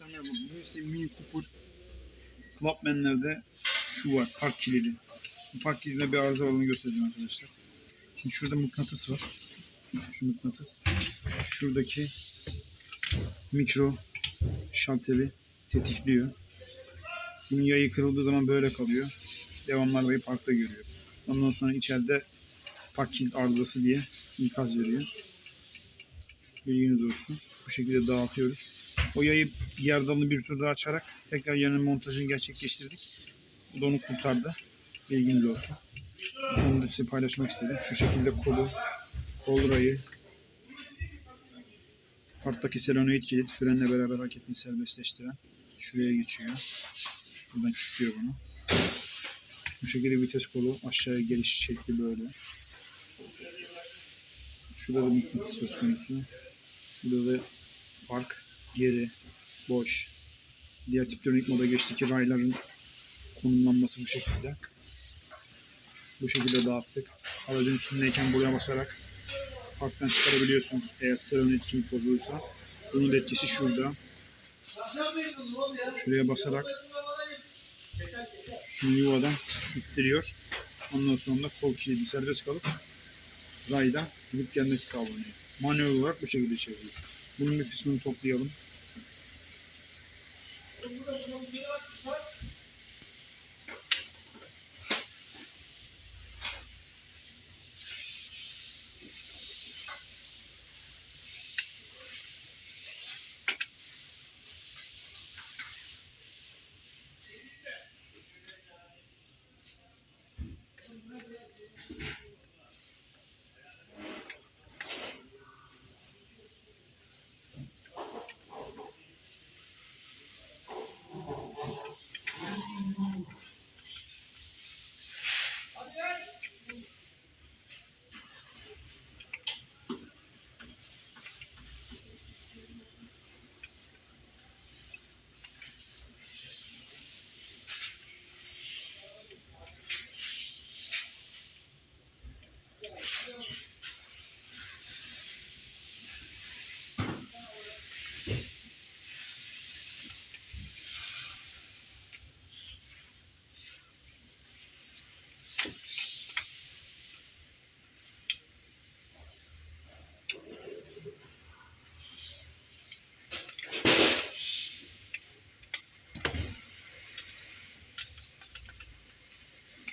Merhaba. Bu ise Mini Cooper Clubman'lerde şu var. Park kilidi. Bu park kilidinde bir arıza olduğunu göstereceğim arkadaşlar. Şimdi şurada mıknatıs var. Şu mıknatıs. Şuradaki mikro şalteri tetikliyor. Bunun yayı kırıldığı zaman böyle kalıyor. Devamlı arabayı parkta görüyor. Ondan sonra içeride park kilit arızası diye ikaz veriyor. Bilginiz olsun. Bu şekilde dağıtıyoruz. O yayı yer dalını bir tur daha açarak tekrar yanın montajını gerçekleştirdik. Bu da onu kurtardı. Bilginiz olsun. Onu da size paylaşmak istedim. Şu şekilde kolu, kol rayı, parktaki selenoid kilit frenle beraber hareketini serbestleştiren şuraya geçiyor. Buradan kilitliyor bunu. Bu şekilde vites kolu aşağıya geliş şekli böyle. Şurada da mıknatıs söz konusu. Burada da park, geri, boş. Diğer tiptronik moda geçtiki rayların konumlanması bu şekilde. Bu şekilde dağıttık. Aracın üstündeyken buraya basarak parktan çıkarabiliyorsunuz eğer seronet kilit bozulursa. Bunun etkisi şurada. Şuraya basarak şu yuvadan ittiriyor. Ondan sonra da kol kilidi serbest kalıp raydan gidip gelmesi sağlanıyor. Manuel olarak bu şekilde çeviriyor. Bunun bir kısmını toplayalım.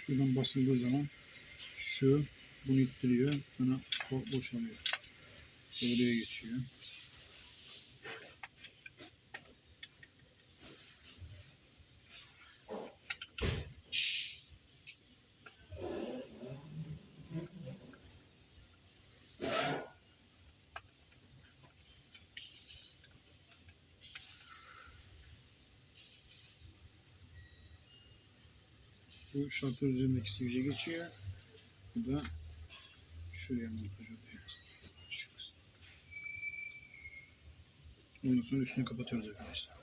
Şuradan basıldığı zaman şu bunu ittiriyor. Sonra boşalıyor. Oraya geçiyor. Bu şartlar üzerindeki sivilce geçiyor. Bu da şuraya montaj oluyor. Şu kısım. Ondan sonra üstünü kapatıyoruz arkadaşlar.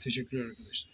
Teşekkürler arkadaşlar.